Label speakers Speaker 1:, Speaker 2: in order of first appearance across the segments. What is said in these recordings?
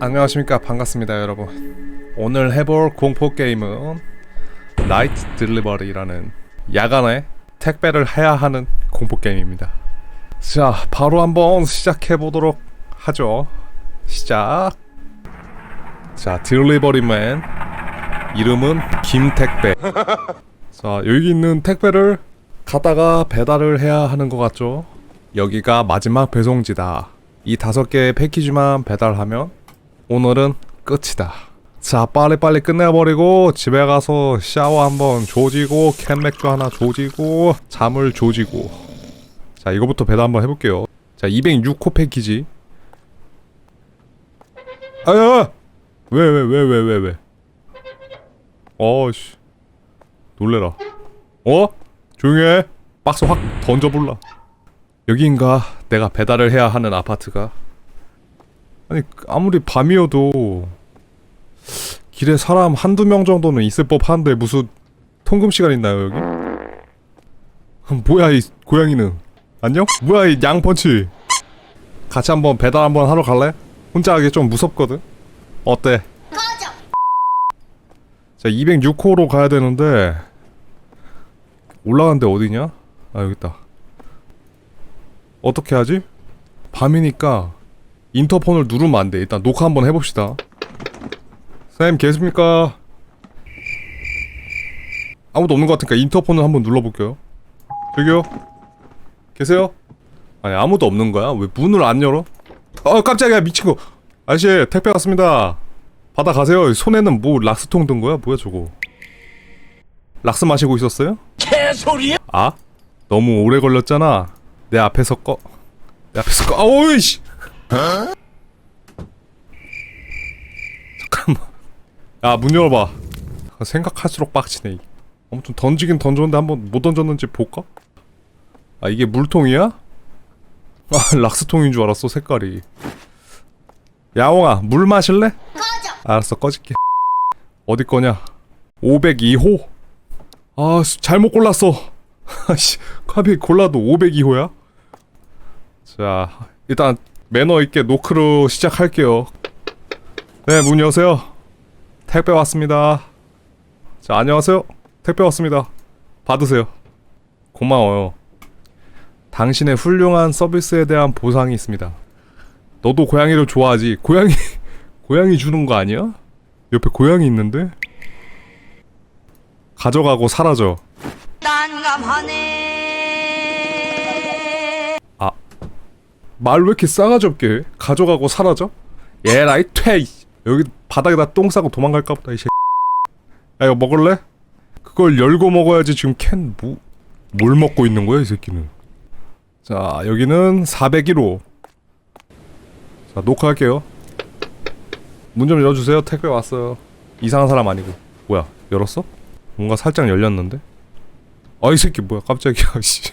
Speaker 1: 안녕하십니까. 반갑습니다 여러분. 오늘 해볼 공포 게임은 나이트 딜리버리라는 야간에 택배를 해야 하는 공포 게임입니다. 자 바로 한번 시작해 보도록 하죠. 시작! 자 딜리버리맨 이름은 김택배. 자 여기 있는 택배를 가다가 배달을 해야 하는 것 같죠? 여기가 마지막 배송지다. 이 다섯 개의 패키지만 배달하면 오늘은 끝이다. 자, 빨리빨리 끝내버리고 집에 가서 샤워 한번 조지고 캔맥주 하나 조지고 잠을 조지고 자, 이거부터 배달 한번 해볼게요. 자, 206호 패키지. 아야! 왜, 왜, 왜, 왜, 왜, 왜? 어씨. 놀래라. 어? 조용히 해. 박스 확 던져볼라. 여기인가 내가 배달을 해야 하는 아파트가 아니 아무리 밤이어도 길에 사람 한두 명 정도는 있을 법한데 무슨 통금 시간 있나요 여기? 뭐야 이 고양이는 안녕? 뭐야 이 양펀치 같이 한번 배달 한번 하러 갈래? 혼자 하기 좀 무섭거든? 어때? 자 206호로 가야 되는데 올라간 데 어디냐? 아 여기 있다 어떻게 하지? 밤이니까 인터폰을 누르면 안 돼. 일단 녹화 한번 해봅시다. 선생님 계십니까? 아무도 없는 것 같으니까 인터폰을 한번 눌러볼게요. 저기요? 계세요? 아니 아무도 없는 거야? 왜 문을 안 열어? 어 깜짝이야 미친 거. 아저씨 택배 왔습니다. 받아 가세요. 손에는 뭐 락스통 든 거야? 뭐야 저거? 락스 마시고 있었어요?
Speaker 2: 개소리야?
Speaker 1: 아? 너무 오래 걸렸잖아. 내 앞에서 꺼. 내 앞에서 꺼. 아오이씨. 잠깐만. 야, 문 열어봐. 생각할수록 빡치네. 아무튼 던지긴 던졌는데 한번 못 던졌는지 볼까? 아, 이게 물통이야? 아, 락스통인 줄 알았어, 색깔이. 야옹아, 물 마실래? 꺼져! 알았어, 꺼질게. 어디 거냐? 502호? 아, 씨, 잘못 골랐어. 아씨, 카비 골라도 502호야? 자, 일단 매너 있게 노크로 시작할게요. 네, 문 여세요. 택배 왔습니다. 자, 안녕하세요. 택배 왔습니다. 받으세요. 고마워요. 당신의 훌륭한 서비스에 대한 보상이 있습니다. 너도 고양이를 좋아하지? 고양이, 고양이 주는 거 아니야? 옆에 고양이 있는데? 가져가고 사라져.
Speaker 3: 난감하네.
Speaker 1: 말 왜 이렇게 싸가지 없게 해? 가져가고 사라져? 예라이 퇴! 여기 바닥에다 똥 싸고 도망갈까 보다 이 새 야 이거 먹을래? 그걸 열고 먹어야지 지금 캔 뭐, 뭘 먹고 있는 거야 이 새끼는 자 여기는 401호 자 녹화할게요 문 좀 열어주세요 택배 왔어요 이상한 사람 아니고 뭐야 열었어? 뭔가 살짝 열렸는데? 아 이 새끼 뭐야 깜짝이야 씨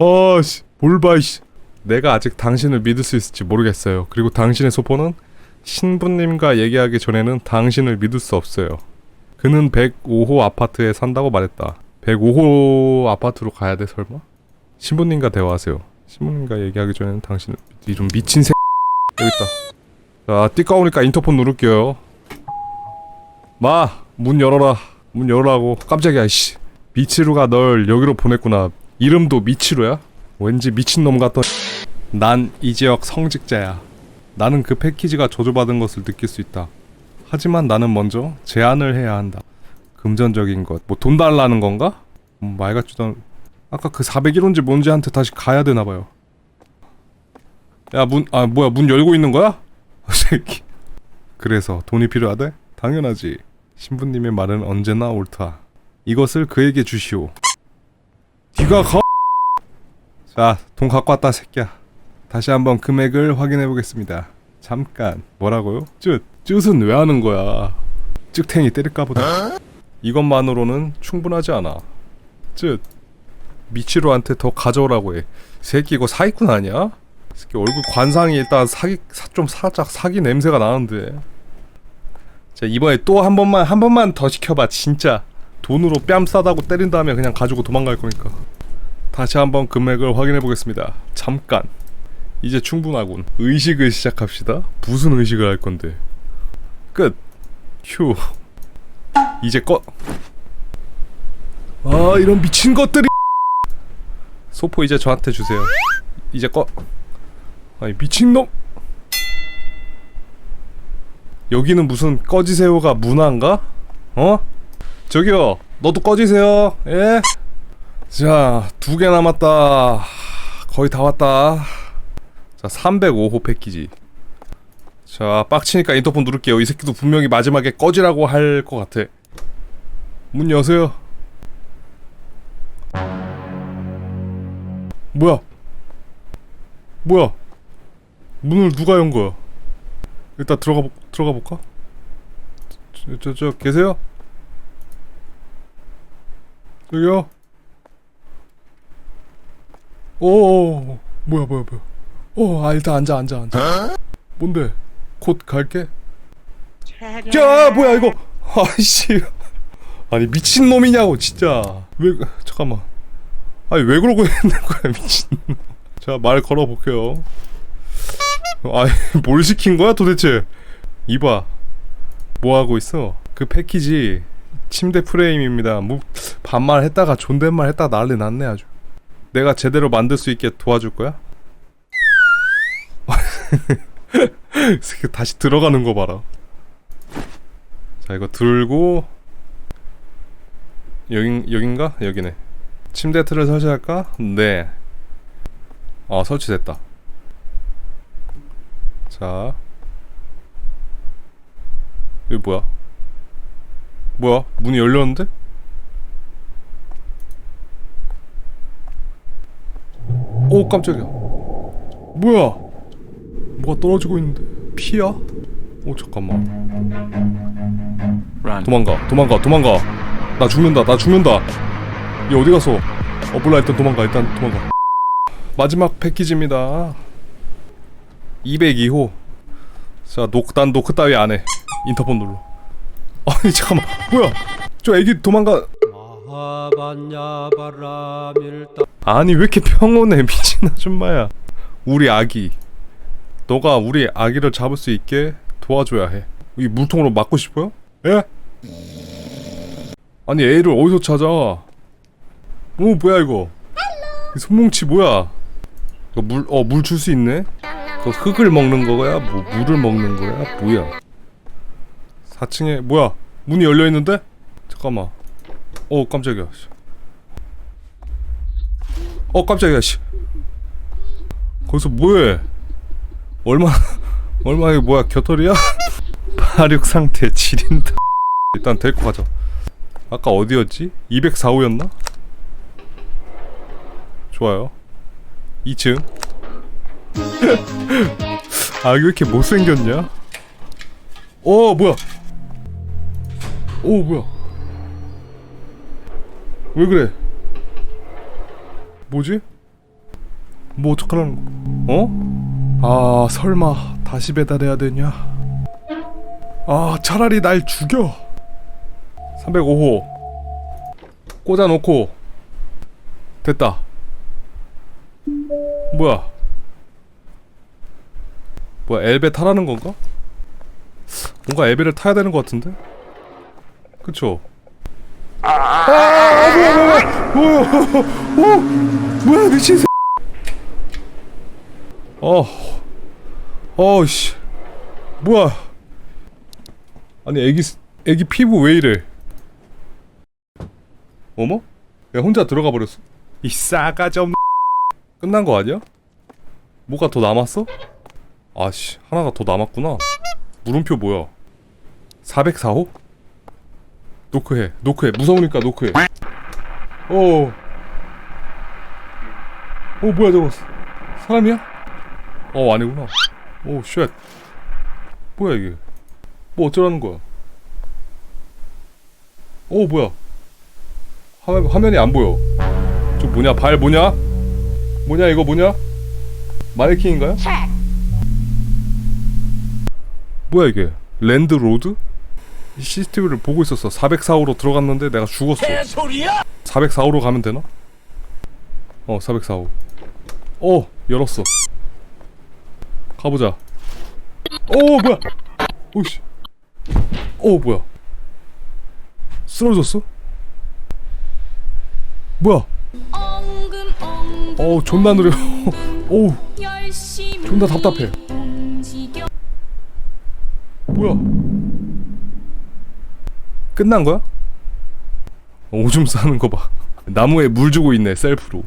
Speaker 1: 아 씨 볼봐 씨 내가 아직 당신을 믿을 수 있을지 모르겠어요. 그리고 당신의 소포는 신부님과 얘기하기 전에는 당신을 믿을 수 없어요. 그는 105호 아파트에 산다고 말했다. 105호 아파트로 가야 돼 설마? 신부님과 대화하세요. 신부님과 얘기하기 전에는 당신을 이런 미친 새 여기 있다. 자 띠까오니까 인터폰 누를게요. 마 문 열어라. 문 열어라고. 깜짝이야 씨. 미치루가 널 여기로 보냈구나. 이름도 미치루야? 왠지 미친놈 같던 난 이 지역 성직자야. 나는 그 패키지가 저주받은 것을 느낄 수 있다. 하지만 나는 먼저 제안을 해야 한다. 금전적인 것 뭐 돈 달라는 건가? 음, 말 같지도 않... 아까 그 401호인지 뭔지한테 다시 가야 되나 봐요. 야 문.. 아 뭐야 문 열고 있는 거야? 새끼. 그래서 돈이 필요하대? 당연하지. 신부님의 말은 언제나 옳다. 이것을 그에게 주시오. 네가 가 자, 돈 갖고 왔다 새끼야. 다시 한번 금액을 확인해 보겠습니다. 잠깐. 뭐라고요? 쯧. 쯧은 왜 하는 거야? 쯧탱이 때릴까 보다. 이것만으로는 충분하지 않아. 쯧. 미치로한테 더 가져오라고 해. 새끼 이거 사기꾼 아니야? 새끼 얼굴 관상이 일단 사기 사, 좀 살짝 사기 냄새가 나는데. 자 이번에 또 한 번만 한 번만 더 시켜봐 진짜 돈으로 뺨 싸다고 때린 다음에 그냥 가지고 도망갈 거니까. 다시 한번 금액을 확인해 보겠습니다. 잠깐. 이제 충분하군. 의식을 시작합시다. 무슨 의식을 할 건데? 끝. 휴. 이제 꺼. 아 이런 미친 것들이. 소포 이제 저한테 주세요. 이제 꺼. 아니 미친 놈. 여기는 무슨 꺼지세요가 문화인가? 어? 저기요, 너도 꺼지세요. 예? 자, 두 개 남았다. 거의 다 왔다. 자, 305호 패키지. 자, 빡치니까 인터폰 누를게요. 이 새끼도 분명히 마지막에 꺼지라고 할 것 같아. 문 여세요. 뭐야? 뭐야? 문을 누가 연 거야? 일단 들어가 보, 들어가 볼까? 저, 저, 저 계세요? 저기요? 오, 뭐야, 뭐야, 뭐야? 어, 아 일단 앉아, 앉아, 앉아. 뭔데? 곧 갈게. 야, 뭐야 이거? 아이씨, 아니 미친 놈이냐고 진짜. 왜? 잠깐만. 아니 왜 그러고 있는 거야 미친. 자, 말 걸어 볼게요. 아이 뭘 시킨 거야 도대체? 이봐, 뭐 하고 있어? 그 패키지 침대 프레임입니다. 뭐 반말 했다가 존댓말 했다 가 난리 났네 아주. 내가 제대로 만들 수 있게 도와줄 거야? 다시 들어가는 거 봐라. 자 이거 들고 여긴 여긴가 여기네. 침대 틀을 설치할까? 네. 아 설치됐다. 자 이거 뭐야? 뭐야? 문이 열렸는데? 오 깜짝이야. 뭐야? 뭐가 떨어지고 있는데? 피야? 오 잠깐만. 도망가 도망가 도망가. 나 죽는다 나 죽는다. 얘 어디 갔어? 어 몰라 일단 도망가 일단 도망가. 마지막 패키지입니다. 202호. 자난 노크 따위 안해. 인터폰 눌러. 아니 잠깐만. 뭐야? 저 애기 도망가 아니 왜 이렇게 평온해 미친 아줌마야? 우리 아기. 너가 우리 아기를 잡을 수 있게 도와줘야 해이 물통으로 맞고 싶어요? 예? 아니 애를 어디서 찾아? 오 뭐야 이거? 이 손뭉치 뭐야? 이거 물어 물 줄 수 있네? 그 흙을 먹는 거야? 뭐 물을 먹는 거야? 뭐야? 4층에 뭐야? 문이 열려 있는데? 잠깐만 어 깜짝이야. 씨. 어 깜짝이야 씨. 거기서 뭐해? 얼마 얼마 이거 뭐야 겨털이야? 파륙 상태 지린다. 일단 데리고 가자. 아까 어디였지? 204호였나? 좋아요. 2층. 아 이거 왜 이렇게 못생겼냐? 어 뭐야? 오 뭐야 왜 그래 뭐지? 뭐 어떡하라는 거? 어? 아 설마 다시 배달해야 되냐? 아 차라리 날 죽여 305호 꽂아놓고 됐다 뭐야 뭐야 엘베 타라는 건가? 뭔가 엘베를 타야 되는 것 같은데? 그쵸? 아, 뭐야 미친 새 어, 어씨, 뭐야? 아니 애기 스- 애기 피부 왜 이래? 어머? 야 혼자 들어가 버렸어? 이 싸가지 없는 끝난 거 아니야? 뭐가 더 남았어? 아씨 하나가 더 남았구나. 물음표 뭐야? 404호? 노크해, 노크해. 무서우니까 노크해. 어. 어 뭐야 저거. 사람이야? 어 아니구나. 오 쉣. 뭐야 이게. 뭐 어쩌라는 거야? 오 뭐야. 화면, 화면이 안 보여. 저 뭐냐? 발 뭐냐? 뭐냐 이거 뭐냐? 마네킹인가요? 뭐야 이게? 랜드 로드? 이 CCTV를 보고 있었어. 404호로 들어갔는데 내가 죽었어 404호로 가면 되나? 어 404호 어 열었어 가보자. 오 뭐야? 오씨. 오 뭐야? 쓰러졌어? 뭐야? 어 존나 느려. 오
Speaker 2: 존나 답답해.
Speaker 1: 뭐야? 끝난 거야? 오줌 싸는 거 봐. 나무에 물 주고 있네 셀프로.